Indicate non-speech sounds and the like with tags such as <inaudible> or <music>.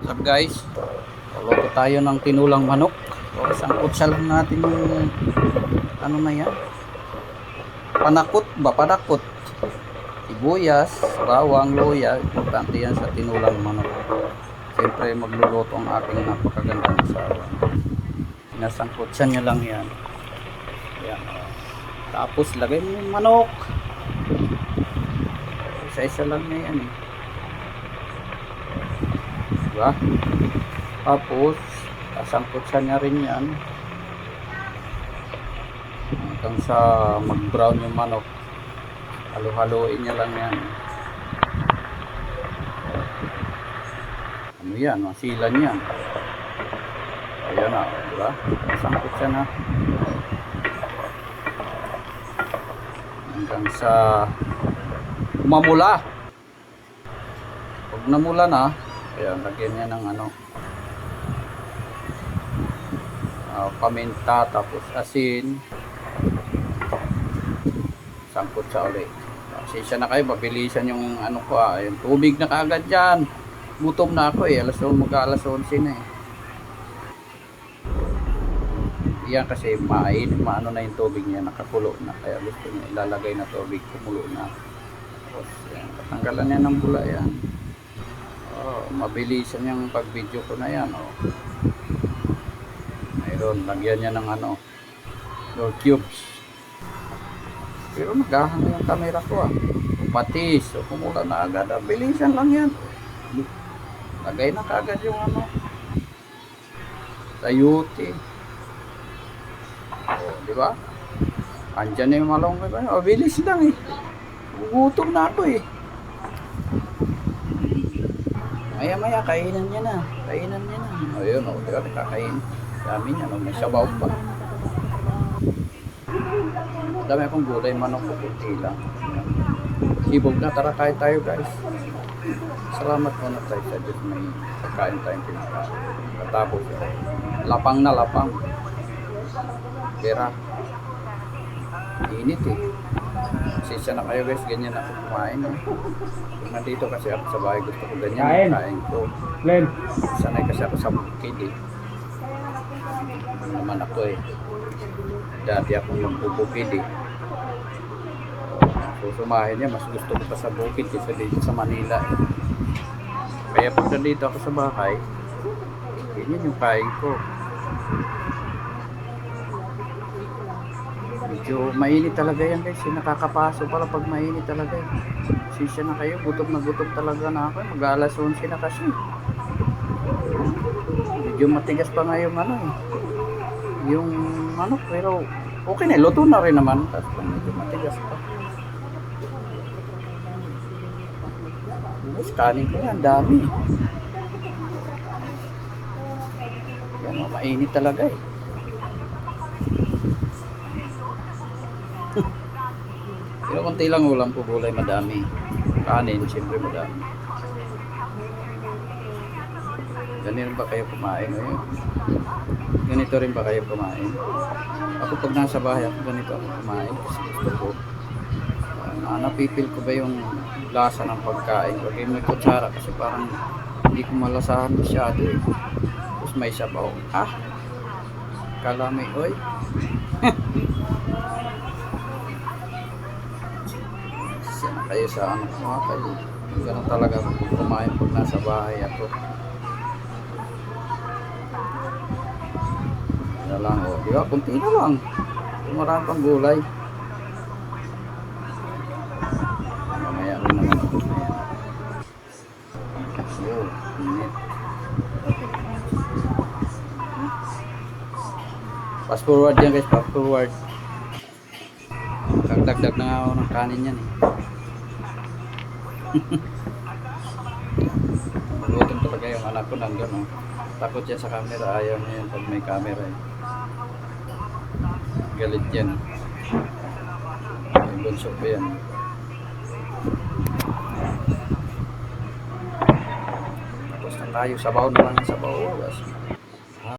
What's guys? Luto tayo ng tinulang manok. O, sangkot sa lang natin yung ano na yan. Panakot ba? Panakot. Sibuyas, bawang, luya. Importante yan sa tinulang manok. Siyempre magluluto ang aking napakagandang asawa. Nasangkot siya niya lang yan. Yan. Tapos lagay mo yung manok. Isa-isa lang na yan eh. Diba? Tapos, sasangkot siya niya rin yan. Hanggang sa mag-brown yung manok. Halo-haloin niya lang yan. Ano yan? Masilan yan. Ayan na, diba? Sangkot siya na. Hanggang sa mamula. Pag namula na, ayan, lagyan niya ng ano, ah, paminta, tapos asin, sangkot sa ulit. Pasensya na kayo, mabilisan yung ano ko ah, yung tubig na kagad dyan. Gutom na ako eh, alas 11, mag alas 11 na eh. Yan kasi main, maano na yung tubig niya, nakakulo na. Kaya gusto niya ilalagay na tubig, kumulo na. Tapos, yan, katanggalan niya ng bula yan. Oh, mabilisan yung pag-video ko na yan. Oh. Mayroon, lagyan niya ng ano, door cubes. Pero naghahang yung camera ko ah. Patis, o kumula na agad. Ah, bilisan lang yan. Lagay na kagad yung ano. Sayuti. O, di ba? Andyan na yung malong? O, bilis lang eh. Gugutom na ako eh. Maya maya, kainan niya na. Kainan niya na. O, yun o, di ba? Nakakain. Dami niya, no? May sabaw pa. Dami akong gulay, manok ko, kunti lang. Sibog na, tara kain tayo guys. Salamat muna tayo sa Diyos may pagkain tayong pinakain. Katapos, lapang na lapang. Pera. Init eh. Sisya na kayo guys, ganyan ako kumain. Eh. Nandito kasi ako sa bahay, gusto ko ganyan Kain. kain ko. Glenn, Sanay kasi ako sa bukid eh. Naman ako eh. Dati ako yung bubukid eh. So sumahin niya, mas gusto ko pa sa bukid kaysa dito sa Manila eh. Kaya pag nandito ako sa bahay, ganyan yung kain ko. Medyo mainit talaga yan guys. Yung nakakapaso pala pag mainit talaga. Sisya na kayo, gutom na gutom talaga na ako. Mag-alas 11 na kasi. Medyo matigas pa nga yung ano eh. Yung ano, pero okay na, luto na rin naman. Tapos medyo matigas pa. Kanin ko yan, dami. Yan, mainit talaga eh. Pero konti lang ulam ko gulay, madami. Kanin, siyempre madami. Ganito ba kayo kumain ngayon? Ganito rin ba kayo kumain? Ako pag nasa bahay ako, ganito ako kumain. Kasi gusto ko. Uh, napipil ko ba yung lasa ng pagkain? Pag may kutsara kasi parang hindi ko malasahan masyado eh. Tapos may sabaw. Ah! Kalami, oy. <laughs> kayo sa ano mga kayo. Ganun talaga kumain pag nasa bahay ako. na lang oh. Di ba? Kunti na lang. Marami pang gulay. Mamaya rin naman ako. Yun. Fast forward yan guys, fast forward. Dagdag na nga ako ng kanin yan eh. Gutom talaga yung anak ko nandun oh. Takot yan sa camera, ayaw niya yan pag may camera eh. Galit yan. May bunso ko yan. Tapos na tayo, sabaw na sabaw. Tapos